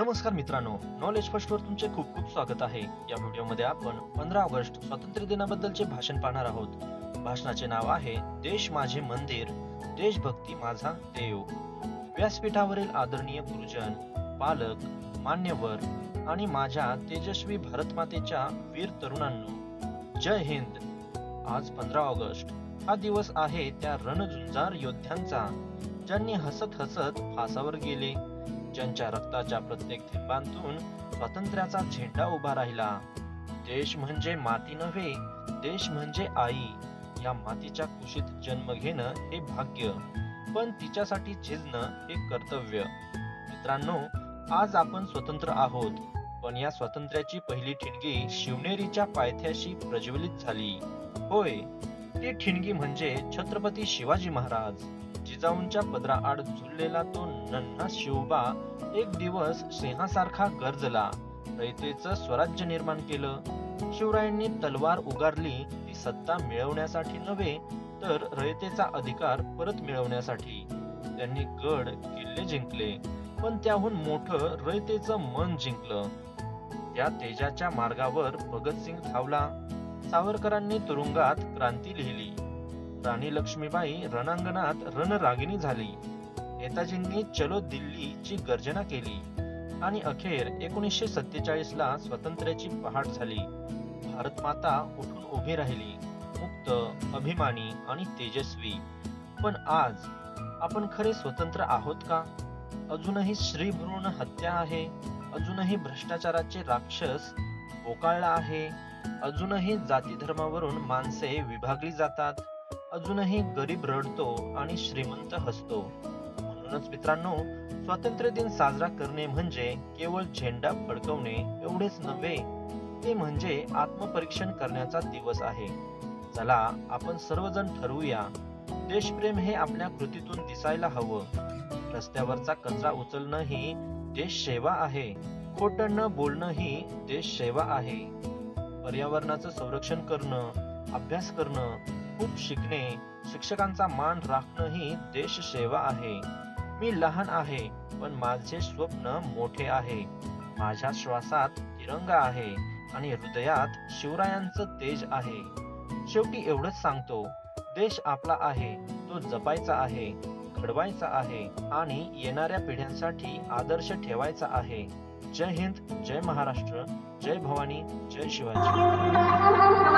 नमस्कार मित्रांनो knowledge first वर तुमचे खूप खूप स्वागत आहे. या व्हिडिओमध्ये आपण पंधरा ऑगस्ट स्वातंत्र्य दिनाबद्दलचे भाषण पाहणार आहोत. भाषणाचे नाव आहे देश माझे मंदिर देशभक्ती माझा देव. व्यासपीठावरील आदरणीय गुरुजन पालक मान्यवर आणि माझ्या तेजस्वी भारतमातेच्या वीर तरुणांनो जय हिंद. आज पंधरा ऑगस्ट हा दिवस आहे त्या रणझुंजार योद्ध्यांचा ज्यांनी हसत हसत फासावर गेले. ज्यांच्या रक्ताच्या प्रत्येक थेंबांतून स्वातंत्र्याचा झेंडा उभा राहिला. देश म्हणजे माती नव्हे देश म्हणजे आई. या मातीच्या कुशीत जन्म घेणं हे भाग्य पण तिच्यासाठी झिजणं हे कर्तव्य. मित्रांनो आज आपण स्वतंत्र आहोत पण या स्वातंत्र्याची पहिली ठिणगी शिवनेरीच्या पायथ्याशी प्रज्वलित झाली. होय ती ठिणगी म्हणजे छत्रपती शिवाजी महाराज. जिजाऊंच्या पदराआड झुललेला तो नन्हा शिवबा एक दिवस सिंहासारखा गरजला. रयतेचं स्वराज्य निर्माण केलं. शिवरायांनी तलवार उगारली ती सत्ता मिळवण्यासाठी नव्हे तर रयतेचा अधिकार परत मिळवण्यासाठी. त्यांनी गड किल्ले जिंकले पण त्याहून मोठं रयतेचं मन जिंकलं. त्या तेजाच्या मार्गावर भगतसिंग धावला. सावरकरांनी तुरुंगात क्रांती लिहिली. राणी लक्ष्मीबाई रणांगणात रणरागिणी झाली. नेताजींनी चलो दिल्लीची गर्जना केली आणि अखेर एकोणीसशे सत्तेचाळीस ला स्वातंत्र्याची पहाट झाली. भारत माता उठून उभी राहिली. मुक्त अभिमानी आणि तेजस्वी. पण आज आपण खरे स्वतंत्र आहोत का? अजूनही श्रीभ्रूण हत्या आहे. अजूनही भ्रष्टाचाराचे राक्षस बोकाळला आहे. अजूनही जाती धर्मावरून माणसे विभागली जातात. अजूनही गरीब रडतो आणि श्रीमंत हसतो. म्हणूनच मित्रांनो स्वातंत्र्य दिन साजरा करणे म्हणजे केवळ झेंडा फडकवणे एवढेच नव्हे ते म्हणजे आत्मपरीक्षण करण्याचा दिवस आहे. चला आपण सर्वजण ठरवूया. देशप्रेम हे आपल्या कृतीतून दिसायला हवं. रस्त्यावरचा कचरा उचलणं ही देश सेवा आहे. खोटं न बोलणं ही देश सेवा आहे. पर्यावरणाचं संरक्षण करणं अभ्यास करणं खूप शिकणे शिक्षकांचा मान राखणं ही देश सेवा आहे. मी लहान आहे पण माझे स्वप्न मोठे आहे. माझ्या श्वासात तिरंगा आहे आणि हृदयात शिवरायांचं तेज आहे. शेवटी एवढंच सांगतो देश आपला आहे तो जपायचा आहे घडवायचा आहे आणि येणाऱ्या पिढ्यांसाठी आदर्श ठेवायचा आहे. जय हिंद जय महाराष्ट्र जय भवानी जय शिवाजी.